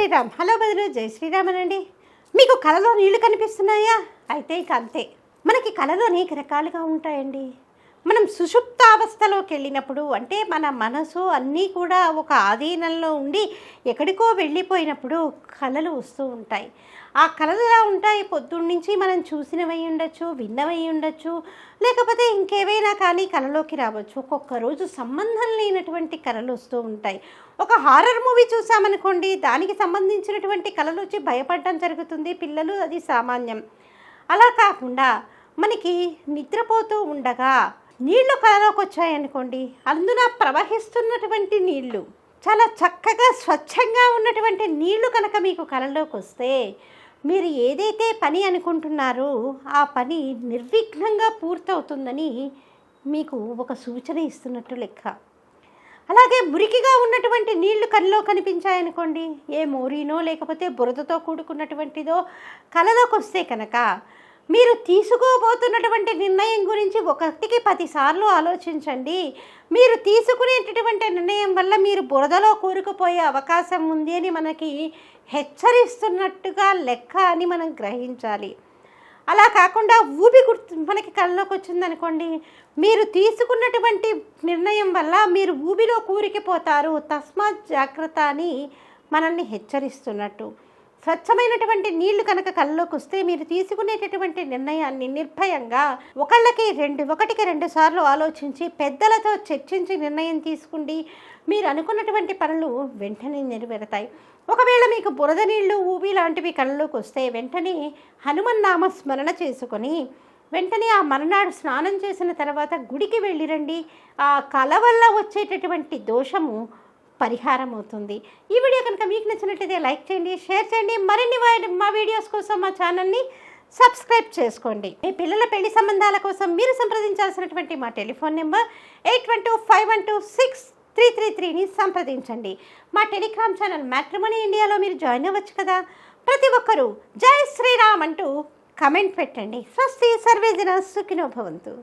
Sriram. Hello బదులు జై శ్రీరామ్ అనండి మీకు కళలో నీళ్ళు కనిపిస్తున్నాయా? అయితే ఇక అంతే. మనకి కళలు అనేక రకాలుగా ఉంటాయండి. మనం సుషుప్తావస్థలోకి వెళ్ళినప్పుడు అంటే మన మనసు అన్నీ కూడా ఒక ఆధీనంలో ఉండి ఎక్కడికో వెళ్ళిపోయినప్పుడు కళలు వస్తూ ఉంటాయి. ఆ కళలు ఎలా ఉంటాయి. పొద్దున్నుంచి మనం చూసినవై ఉండొచ్చు విన్నవై ఉండొచ్చు లేకపోతే ఇంకేవైనా కానీ కళలోకి రావచ్చు. ఒక్కొక్క రోజు సంబంధం లేనటువంటి కళలు వస్తూ ఉంటాయి. ఒక హారర్ మూవీ చూసామనుకోండి దానికి సంబంధించినటువంటి కళలు వచ్చి భయపడడం జరుగుతుంది. పిల్లలు అది సామాన్యం. అలా కాకుండా మనకి నిద్రపోతూ ఉండగా నీళ్ళు కళలోకి వచ్చాయనుకోండి అందున ప్రవహిస్తున్నటువంటి నీళ్ళు చాలా చక్కగా స్వచ్ఛంగా ఉన్నటువంటి నీళ్ళు కనుక మీకు కళలోకి వస్తే మీరు ఏదైతే పని అనుకుంటున్నారో ఆ పని నిర్విఘ్నంగా పూర్తవుతుందని మీకు ఒక సూచన ఇస్తున్నట్టు లెక్క. అలాగే మురికిగా ఉన్నటువంటి నీళ్ళు కళ్ళలో కనిపించాయనుకోండి ఏ మోరీనో లేకపోతే బురదతో కూడుకున్నటువంటిదో కళలోకి వస్తే కనుక మీరు తీసుకోబోతున్నటువంటి నిర్ణయం గురించి ఒకటికి పదిసార్లు ఆలోచించండి. మీరు తీసుకునేటటువంటి నిర్ణయం వల్ల మీరు బురదలో కూరుకుపోయే అవకాశం ఉంది అని మనకి హెచ్చరిస్తున్నట్టుగా లెక్క అని మనం గ్రహించాలి. అలా కాకుండా ఊబి గుర్తు మనకి కళ్ళలోకి వచ్చిందనుకోండి మీరు తీసుకున్నటువంటి నిర్ణయం వల్ల మీరు ఊబిలో కూరికిపోతారు. తస్మాత్ జాగ్రత్త అని మనల్ని హెచ్చరిస్తున్నట్టు. స్వచ్ఛమైనటువంటి నీళ్ళు కనుక కళ్ళలోకి వస్తే మీరు తీసుకునేటటువంటి నిర్ణయాన్ని నిర్భయంగా ఒకళ్ళకి రెండు ఒకటికి రెండు సార్లు ఆలోచించి పెద్దలతో చర్చించి నిర్ణయం తీసుకుండి. మీరు అనుకున్నటువంటి పనులు వెంటనే నెరవేరుతాయి. ఒకవేళ మీకు బురద నీళ్ళు ఊబి లాంటివి కళ్ళలోకి వస్తే వెంటనే హనుమన్నామ స్మరణ చేసుకొని వెంటనే ఆ మరునాడు స్నానం చేసిన తర్వాత గుడికి వెళ్ళిరండి. ఆ కళ వల్ల వచ్చేటటువంటి దోషము పరిహారం అవుతుంది ఈ వీడియో కనుక మీకు నచ్చినట్లయితే లైక్ చేయండి షేర్ చేయండి. మరిన్ని మా వీడియోస్ కోసం మా ఛానల్ని సబ్స్క్రైబ్ చేసుకోండి. మీ పిల్లల పెళ్ళి సంబంధాల కోసం మీరు సంప్రదించాల్సినటువంటి మా telephone number eight one two five one two six three three త్రీని సంప్రదించండి. మా టెలిగ్రామ్ ఛానల్ మ్యాట్రిమోనీ ఇండియాలో మీరు జాయిన్ అవ్వచ్చు కదా? ప్రతి ఒక్కరూ జై శ్రీరామ్ అంటూ కమెంట్ పెట్టండి. స్వస్తి సర్వేజన సుఖినో భవంతు.